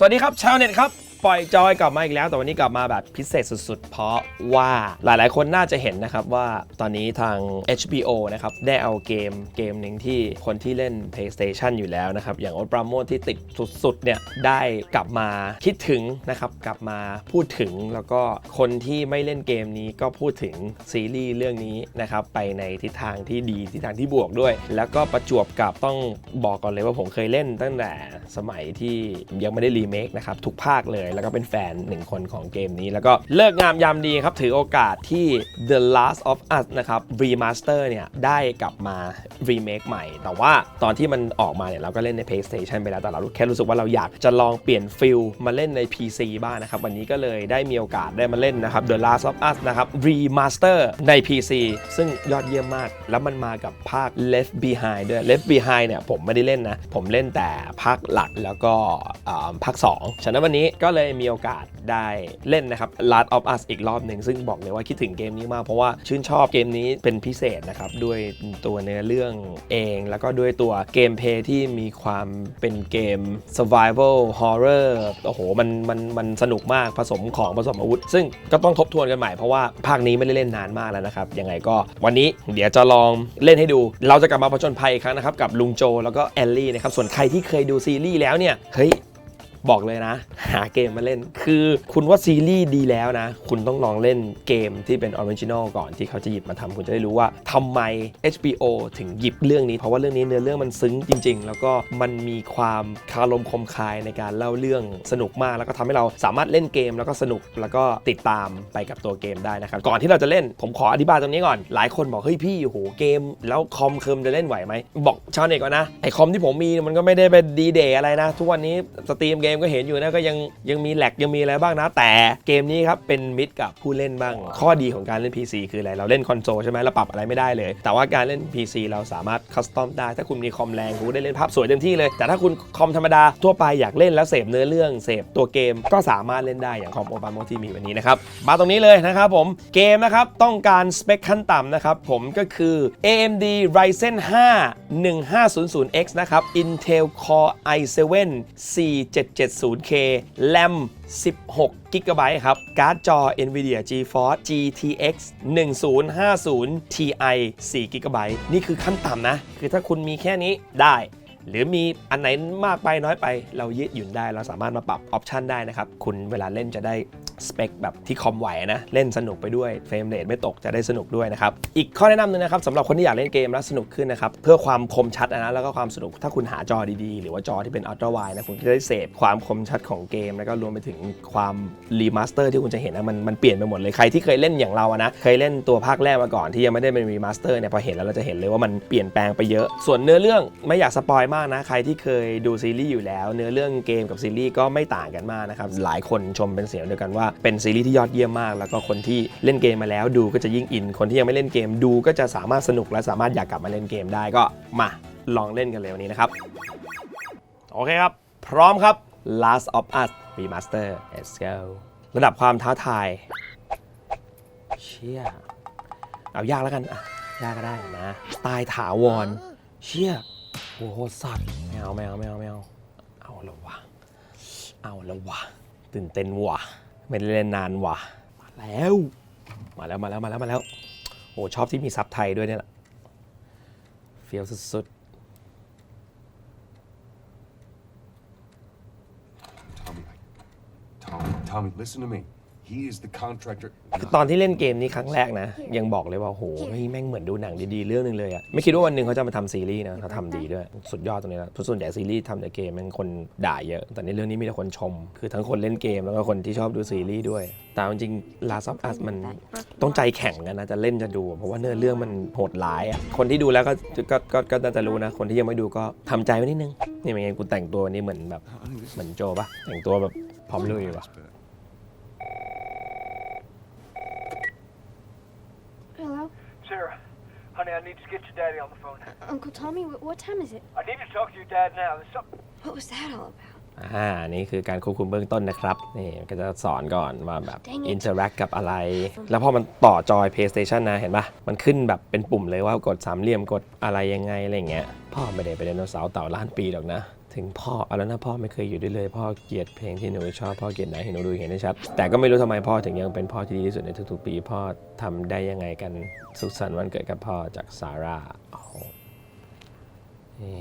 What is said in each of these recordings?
สวัสดีครับชาวเน็ตครับ ปล่อยจอยกลับมาอีกแล้ว แต่วันนี้กลับมาแบบพิเศษสุดๆ เพราะว่าหลายๆ คนน่าจะเห็นนะครับว่าตอนนี้ทาง HBO นะครับได้เอาเกมเกมหนึ่งที่คนที่เล่น PlayStation อยู่แล้วนะครับ อย่างโอ๊ตปราโมทที่ติดสุดๆเนี่ยได้กลับมาคิดถึงนะครับ กลับมาพูดถึงแล้วก็คนที่ไม่เล่นเกมนี้ก็พูดถึงซีรีส์เรื่องนี้นะครับไปในทิศทางที่ดีทิศทางที่บวกด้วย แล้วก็ประจวบกับต้องบอกก่อนเลยว่าผมเคยเล่นตั้งแต่สมัยที่ยังไม่ได้รีเมคนะครับทุกภาคเลยแล้วก็เป็นแฟนหนึ่งคนของเกมนี้ แล้วก็เลิกงามยามดีครับ ถือโอกาสที่ The Last of Us นะครับ Remaster เนี่ย ได้กลับมารีเมคใหม่ แต่ว่าตอนที่มันออกมาเนี่ย เราก็เล่นใน PlayStation ไปแล้ว แต่เราแค่รู้สึกว่าเราอยากจะลองเปลี่ยนฟิลมาเล่นใน PC บ้างนะครับ วันนี้ก็เลยได้มีโอกาสได้มาเล่นนะครับ The Last of Us นะครับ Remaster ใน PC ซึ่งยอดเยี่ยมมาก แล้วมันมากับภาค Left Behind ด้วย Left Behind เนี่ยผมไม่ได้เล่นนะ ผมเล่นแต่ภาคหลักแล้วก็อ่าภาค 2 ฉะนั้นวันนี้ก็เลยมีโอกาสได้เล่นนะครับ Last of Us อีกรอบหนึ่งซึ่งบอกเลยว่าคิดถึงเกมนี้มาก เพราะว่าชื่นชอบเกมนี้เป็นพิเศษนะครับ ด้วยตัวเนื้อเรื่องเอง แล้วก็ด้วยตัวเกมเพย์ที่มีความเป็นเกม survival horror โอ้โหมันมันมันสนุกมากผสมของผสมอาวุธ ซึ่งก็ต้องทบทวนกันใหม่เพราะว่าภาคนี้ไม่ได้เล่นนานมากแล้วนะครับ ยังไงก็วันนี้เดี๋ยวจะลองเล่นให้ดู เราจะกลับมาผจญภัยอีกครั้งนะครับ กับลุงโจแล้วก็แอลลี่นะครับ ส่วนใครที่เคยดูซีรีส์แล้วเนี่ยเฮ้ย บอกเลยนะ หาเกมมาเล่น คือคุณว่าซีรีส์ดีแล้วนะ คุณต้องลองเล่นเกมที่เป็นออริจินอลก่อนที่เขาจะหยิบมาทำคุณจะได้รู้ว่าทำไม HBO ถึงหยิบเรื่องนี้ เพราะว่าเรื่องนี้เนื้อเรื่องมันซึ้งจริง ๆ แล้วก็มันมีความคารมคมคายในการเล่าเรื่องสนุกมาก แล้วก็ทำให้เราสามารถเล่นเกมแล้วก็สนุกแล้วก็ติดตามไปกับตัวเกมได้นะครับก่อนที่เราจะเล่นผมขออธิบายตรงนี้ก่อนหลายคนบอกเฮ้ยพี่โอ้โหเกม แล้วคอมเคิมจะเล่นไหวไหมบอกชาวเน็ตก่อนนะไอคอมที่ผมมีมันก็ไม่ได้เป็นดีเดย์อะไรนะ ทุกวันนี้สตรีมเกมก็เห็นอยู่นะก็ยังยังมีแหลกยังมีอะไรบ้างนะ แต่เกมนี้ครับเป็นมิตรกับผู้เล่นบ้าง ข้อดีของการเล่น PC คืออะไรเราเล่นคอนโซลใช่ไหมเราปรับอะไรไม่ได้เลย แต่ว่าการเล่น PC เราสามารถคัสตอมได้ถ้าคุณมีคอมแรงคุณได้เล่นภาพสวยเต็มที่เลย แต่ถ้าคุณคอมธรรมดาทั่วไปอยากเล่นแล้วเสพเนื้อเรื่องเสพตัวเกมก็สามารถเล่นได้อย่างคอมโอปาโมที่มีวันนี้นะครับมาตรงนี้เลยนะครับผมเกมนะครับต้องการสเปคขั้นต่ำนะครับผมก็คือ AMD Ryzen 5 1500X นะครับ Intel Core i7 4770K RAM 16 g b ครับ การ์ดจอ NVIDIA GeForce GTX 1050 Ti 4 g b นี่คือขั้นต่ำนะ คือถ้าคุณมีแค่นี้ได้หรือมีอันไหนมากไปน้อยไปเรายืดหยุ่นได้ เราสามารถมาปรับออปชันได้นะครับ คุณเวลาเล่นจะได้ สเปคแบบที่คอมไหวนะ เล่นสนุกไปด้วยเฟรมเรทไม่ตกจะได้สนุกด้วยนะครับ อีกข้อแนะนำหนึ่งนะครับสำหรับคนที่อยากเล่นเกมแล้วสนุกขึ้นนะครับ เพื่อความคมชัดนะแล้วก็ความสนุกถ้าคุณหาจอดีๆ หรือว่าจอที่เป็นอัลตร้าไวนะคุณจะได้เสพความคมชัดของเกม แล้วก็รวมไปถึงความรีมาสเตอร์ที่คุณจะเห็นนะมันมันเปลี่ยนไปหมดเลยใครที่เคยเล่นอย่างเราอะนะเคยเล่นตัวภาคแรกมาก่อนที่ยังไม่ได้เป็นรีมาสเตอร์เนี่ยพอเห็นแล้วเราจะเห็นเลยว่ามันเปลี่ยนแปลงไปเยอะ ส่วนเนื้อเรื่องไม่อยากสปอยมากนะใครที่เคยดูซีรีส์อยู่แล้ว เนื้อเรื่องเกมกับซีรีส์ก็ไม่ต่างกันมากนะครับหลายคนชมเป็นเสียงเดียวกันว่าเป็นซีรีส์ที่ยอดเยี่ยมมาก แล้วก็คนที่เล่นเกมมาแล้วดูก็จะยิ่งอิน คนที่ยังไม่เล่นเกมดูก็จะสามารถสนุกและสามารถอยากกลับมาเล่นเกมได้ก็มาลองเล่นกันเลยวันนี้นะครับโอเคครับ พร้อมครับ Last of Us Remaster let's go ระดับความท้าทาย เชี่ย เอายากแล้วกันอะยากก็ได้นะ ตายถาวร เชี่ยโอ้โหสัตว์ไม่เอาไม่เอาไม่เอาไม่เอา เอาล้วะ เอาล้ววะ ตื่นเต้นวะ ไม่ได้เล่นนานวะมาแล้ว มาแล้วมาแล้วมาแล้วมาแล้ว โอ้ชอบที่มีซับไทยด้วยเนี่ยแหละเฟี้ยวสุดๆ Tommy, Tommy, Tommy, listen to me. He is the contractor. คือตอนที่เล่นเกมนี้ครั้งแรกนะ ยังบอกเลยว่าโหเฮ้ยแม่งเหมือนดูหนังดีๆ เรื่องหนึงเลยอะไม่คิดว่าวันหนึ่งเขาจะมาทำซีรีส์นะเขาทำดีด้วย สุดยอดตรงนี้แล้วส่วนใหญ่ซีรีส์ทำแต่เกมมันคนด่าเยอะ แต่ในเรื่องนี้มีแต่คนชม คือทั้งคนเล่นเกมแล้วก็คนที่ชอบดูซีรีส์ด้วย แต่เอาจริงๆ Last of Us มันต้องใจแข็งกันนะจะเล่นจะดู เพราะว่าเนื้อเรื่องมันโหดร้ายอะคนที่ดูแล้วก็ก็ก็ก็น่าจะรู้นะ คนที่ยังไม่ดูก็ทำใจไว้นิดนึงนี่เป็นไงกูแต่งตัววันนี้เหมือนแบบเหมือนโจปะแต่งตัวแบบพร้อมลุยวะ Hello? Sarah, honey, I need to get your daddy on the phone. Uncle Tommy, wh- what time is it? I need to talk to your dad now. There's something. What was that all about? อ่านี่คือการควบคุมเบื้องต้นนะครับ นี่ก็จะสอนก่อนว่าแบบ Dang it อินเ r อร์แอคกับอะไร แล้วพอมันต่อจอย PlayStation นะ เห็นปะมันขึ้นแบบเป็นปุ่มเลยว่ากดสามเหลี่ยมกดอะไรยังไง อะไรอย่างเงี้ย พ่อไม่ได้ไปนไดโนเสาร์เต่าล้านปีหรอกนะ ถึงพ่อเอาแล้วนะพ่อไม่เคยอยู่ด้วยเลย พ่อเกลียดเพลงที่หนูชอบพ่อเกลียดไหนให้หนูดูเห็นได้ชัดแต่ก็ไม่รู้ทำไมพ่อถึงยังเป็นพ่อที่ดีที่สุดในทุกๆปี พ่อทำได้ยังไงกันสุขสันต์วันเกิดกับพ่อจากซาร่าโอ้โหเอ่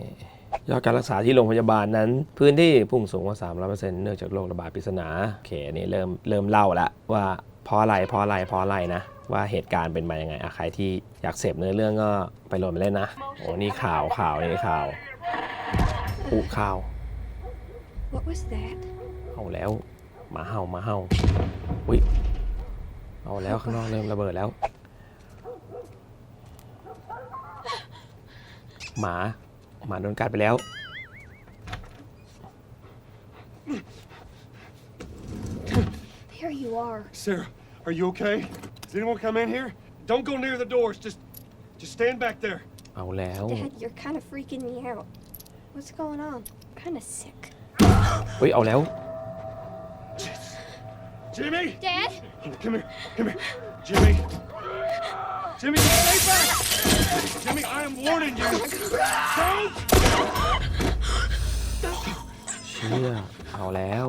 อยอดการรักษาที่โรงพยาบาลนั้น พื้นที่พุ่งสูงกว่า3 0 0 เนื่องจากโรคระบาดปริศนาโอเคนนี่เริ่มเริ่มเล่าละว่าเพราะอะไรเพราะอะไรเพราะอะไรนะ ว่าเหตุการณ์เป็นมายังไงอะใครที่อยากเสพเนื้อเรื่องก็ไปโหลดมาเล่นนะ โอ้นี่ข่าวข่าวนี่ข่าว อุข่าว What was that? เอาแล้วหมาเห่าหมาเห่าอุ้ยเอาแล้วข้างนอกเริ่มระเบิดแล้ว หมาหมาโดนกัดไปแล้ว There you are. Sarah, are you okay? Does anyone come in here? Don't go near the doors. Just, just stand back there. เอาแล้ว Dad, you're kind of freaking me out. What's going on? I'm kind of sick. อุ้ยเอาแล้ว Jimmy, Dad? come here, come here, Jimmy. Jimmy, stay back. Jimmy, I am warning you. Don't. เชื่อเอาแล้ว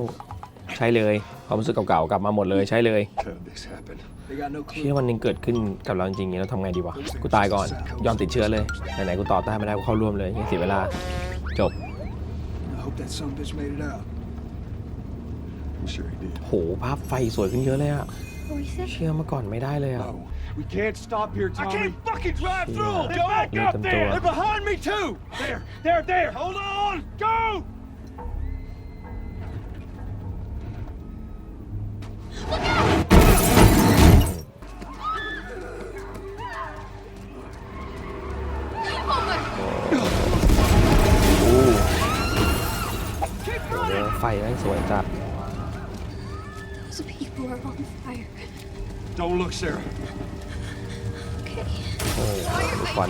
ใช่เลยความรู้สึกเก่าๆกลับมาหมดเลยใช่เลย How'd this happen? They got no เชื่ clue. อวันหนึงเกิดขึ้นกับเราจริงๆอย่างนี้เราทำไงดีวะกูตายก่อนยอมติดเชื้อเลยไหนๆกูต่อต้านไม่ได้กูเข้าร่วมเลยยังเสียเวลา จบ I hope that some bitch made it out. I'm sure he did. โหภาพไฟสวยขึ้นเยอะเลยอะ What is it? เชื่อเมื่อก่อนไม่ได้เลยอะ No. We can't stop here, I Tommy. can't fucking drive through! Yeah. Get back Let up them there! do it. They're behind me too! There, there, there! Hold on! Go! Look, Sarah. Okay. โอ้โหดูควัน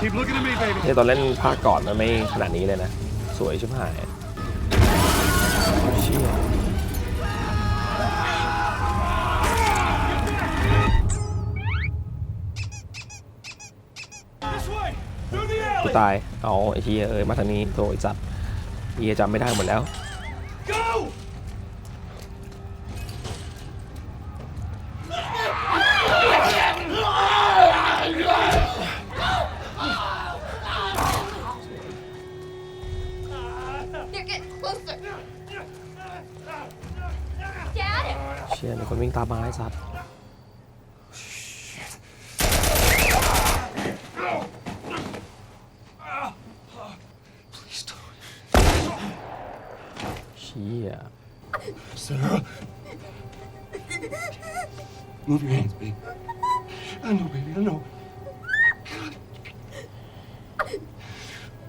Keep looking at me, baby. เนี่ยตอนเล่นภาคก่อนมันไม่ขนาดนี้เลยนะ สวยชิบหายเชี่ย This way! Through the กู alley! ตาย เอาไอ้เฮียเอ้ยมาทางนี้โถไอ้จัดเฮียจำไม่ได้หมดแล้ว งตามมาไอ้สัตว์ Please don't. เชี่ย Sarah. Move your hands, baby. I know, baby. I know.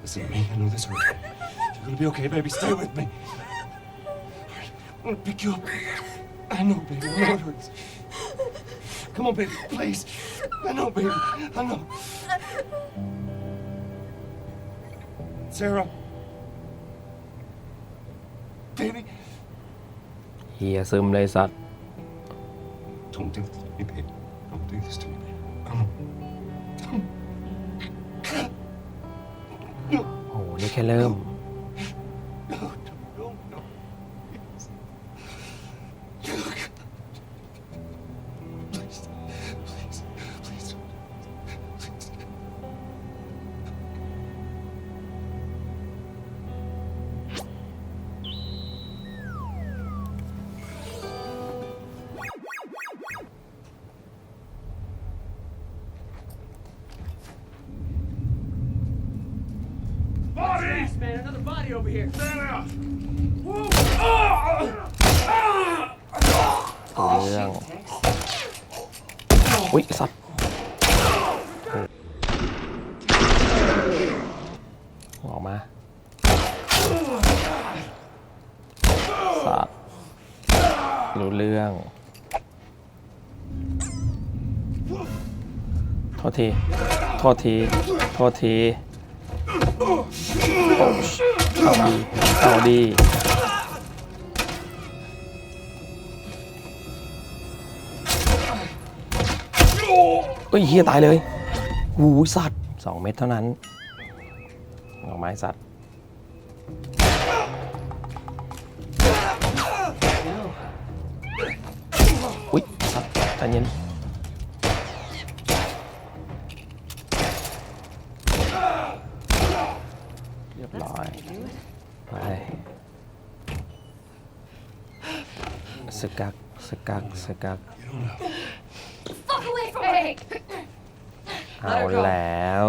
Listen to me. I know this hurts. You're gonna be okay, baby. Stay with me. I'm gonna pick you up. I know, baby. I know it hurts. Come on, baby. Please. I know, baby. I know. Sarah. Baby. เฮียซึมเลยสัตว์ Don't do this to me, baby. Don't do this to me, baby. Come on. โอ้โหนี่แค่เริ่ม Man, another body over here! เรื่องอุ้ยสัตว์ออกมาสัตว์รู้เรื่อง โทษที โทษที โทษที เอาดีเอาดีเอ้ยเฮียตายเลยหูสัตว์สองเม็ดเท่านั้นออกไม้สัตว์ อุ๊ยครับใจเย็นเรียบร้อย ไป สกักสกักสกัก Fuck away from me! เอาแล้ว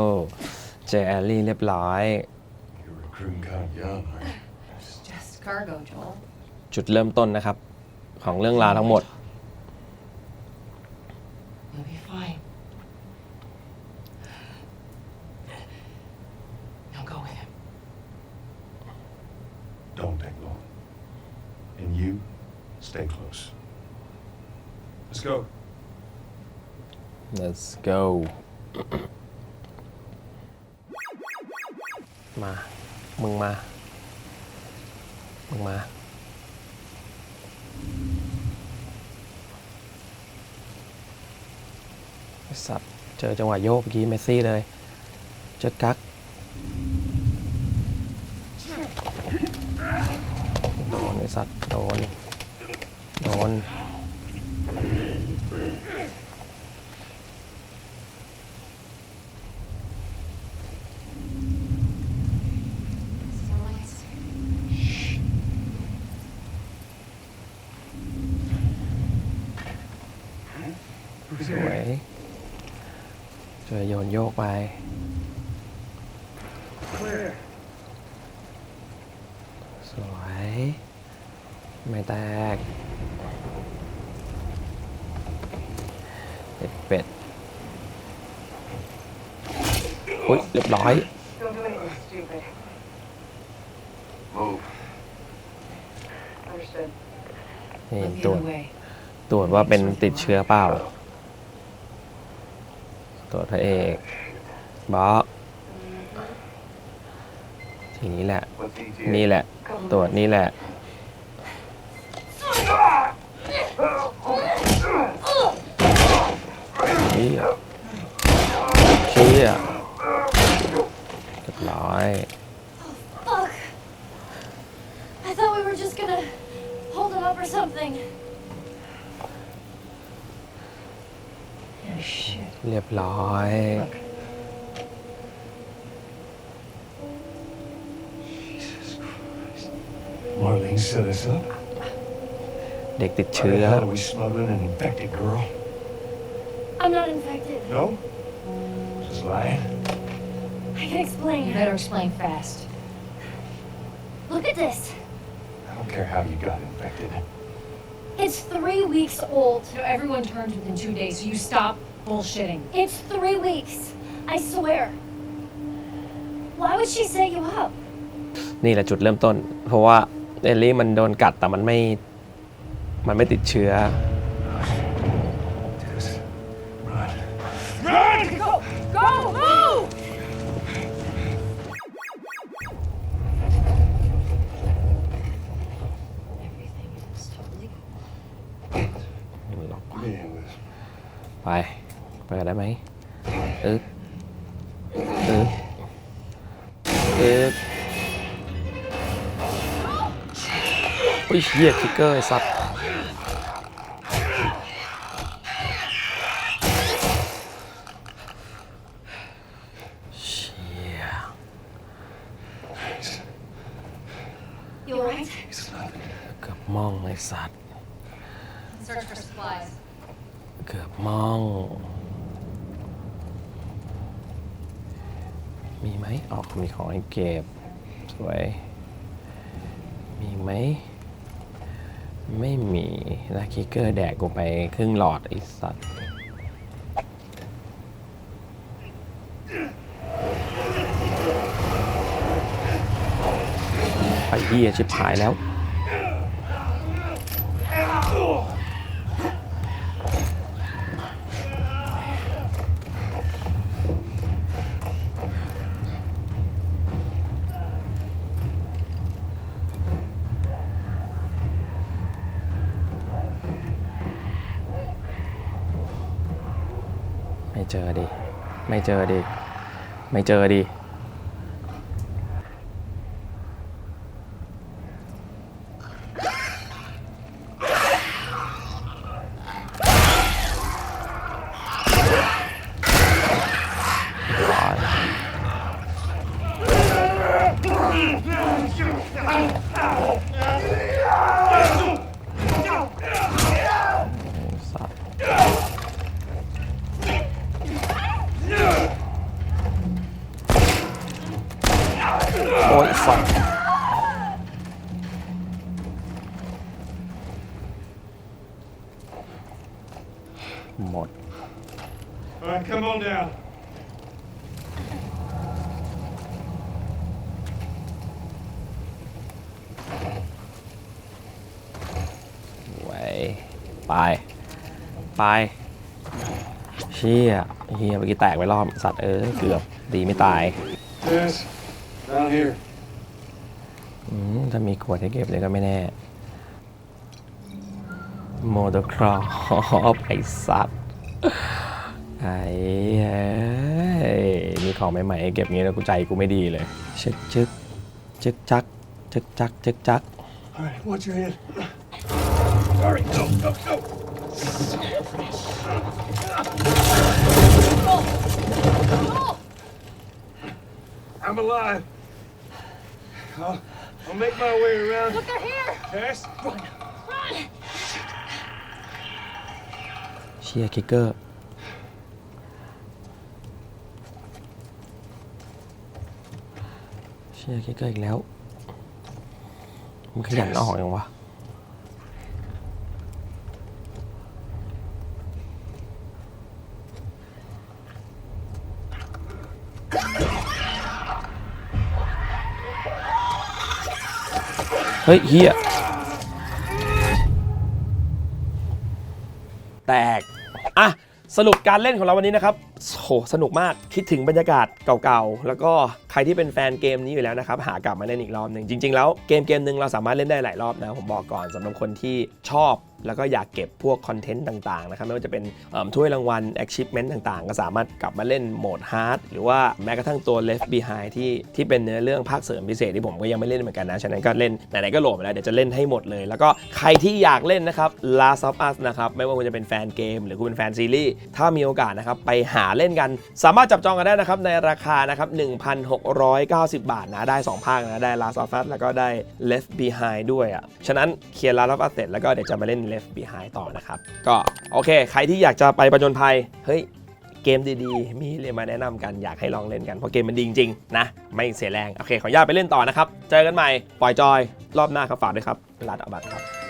เจอแอลลี่เรียบร้อย You're recruiting kind of young, aren't you? Just cargo, Joel. จุดเริ่มต้นนะครับ ของเรื่องราวทั้งหมด You'll be fine. Now go with him. Don't take long. And you, stay close. Let's go. Let's go มา มึงมา มึงมา สัตว์เจอจังหวะโยกเมื่อกี้เมสซี่เลย เจอกักโดนไอสัตว์ โดน โดน สวย เจอโยนโยกไป สวย ไม่แตกเป็ดเป็ดอุ้ยเรียบร้อย Don't do anything stupid. Move. Understood. นี่ Look ตรว the จ other way. ตรวจว่าเป็นติดเชื้อเปล่า ตรวจพระเอกบอสทีนี้แหละ นี่แหละ ตรวจนี่แหละเรียบร้อย Look. Marlene set us up. เด็กติด Why เชื้ the อ hell are we smuggling an infected girl? I'm not infected. No? Just lying? I can explain. You better explain fast. Look at this. I don't care how you got infected. It's three weeks old. No, everyone turns within two days, so you stop bullshitting. It's three weeks. I swear. Why would she set you up? นี่แหละจุดเริ่มต้น เพราะว่าเอลลี่มันโดนกัดแต่มันไม่ มันไม่ติดเชื้อ Tess, run. Go! Go! Move! Everything is totally cool. ล็อก Yeah, Liz. ไป ไปกันได้ไหมเอึ๊บอึ๊บอึ๊บอุ้ยเฮียคิกเกอร์ไอ้สัตว์เชี่ย You alright? It's nothing. เกือบมองไอ้สัตว์ Search for supplies. เกือบมอง มีไห มีของให้เก็บ สวย มีไหม ไม่มีแล้วคิกเกอร์แดกกูไปครึ่งหลอดไอ้สัตว์ไปเหี้ยชิบหายแล้ว ไม่เจอดิ ไม่ เจอดิไม่เจอดิ สัตว์โอ้ยสัตว์ หมด All right, come on down. ไว้ไปไปเชี่ยเฮียเมื่อกี้แตกไปรอบสัตว์เออเกือบดีไม่ตาย Yes, down here. อืมถ้ามีขวดให้เก็บเลยก็ไม่แน่ โมโตครอปไอสัตว์ไอ้เอ้ยมีของใหม่ๆให้เก็บงี้แล้วกูใจกูไม่ดีเลยชึกชึกจึกจักจึกจักจึกจัก All right, watch your head. Hurry, go, go, go. I'm alive. I'll, I'll make my way around. Look, they're here! Tess, Run! เชียร์คิกเกอร์ เชียร์คิกเกอร์อีกแล้ว มันขยันออกยังวะเฮ้ยเฮียแตก อะ สรุปการเล่นของเราวันนี้นะครับโหสนุกมากคิดถึงบรรยากาศเก่าๆ แล้วก็ใครที่เป็นแฟนเกมนี้อยู่แล้วนะครับ หากลับมาเล่นอีกรอบหนึ่งจริง ๆ แล้วเกมเกมหนึ่งเราสามารถเล่นได้หลายรอบนะ ผมบอกก่อนสำหรับคนที่ชอบ แล้วก็อยากเก็บพวกคอนเทนต์ต่างๆนะครับไม่ว่าจะเป็นถ้วยรางวัล achievement ต่างๆ ก็สามารถกลับมาเล่นโหมด hard หรือว่าแม้กระทั่งตัว left behind ที่ที่เป็นเนื้อเรื่องภาคเสริมพิเศษที่ผมก็ยังไม่เล่นเหมือนกันนะฉะนั้นก็เล่นไหนๆก็โหลดมาแล้วเดี๋ยวจะเล่นให้หมดเลย แล้วก็ใครที่อยากเล่นนะครับ Last of Us นะครับไม่ว่าคุณจะเป็นแฟนเกม หรือคุณเป็นแฟนซีรีส์ถ้ามีโอกาสนะครับไปหาเล่นกันสามารถจับจองกันได้นะครับในราคานะครับ 1,690 บาทนะได้สองภาคนะได้ Last of Us แล้วก็ได้ Left Behind ด้วยอะฉะนั้นเคลียร์ Last of Us เสร็จแล้วก็เดี๋ยวจะมาเล่น Left Behind ต่อนะครับ ก็โอเค ใครที่อยากจะไปประจนภัยเฮ้ยเกมดีๆ มีเลยมาแนะนำกันอยากให้ลองเล่นกัน เพราะเกมมันดีจริงๆ นะ ไม่เสียแรง โอเค ขออนุญาตไปเล่นต่อนะครับ เจอกันใหม่ ปล่อยจอย รอบหน้าครับฝากด้วยครับลาดอาบัตครับ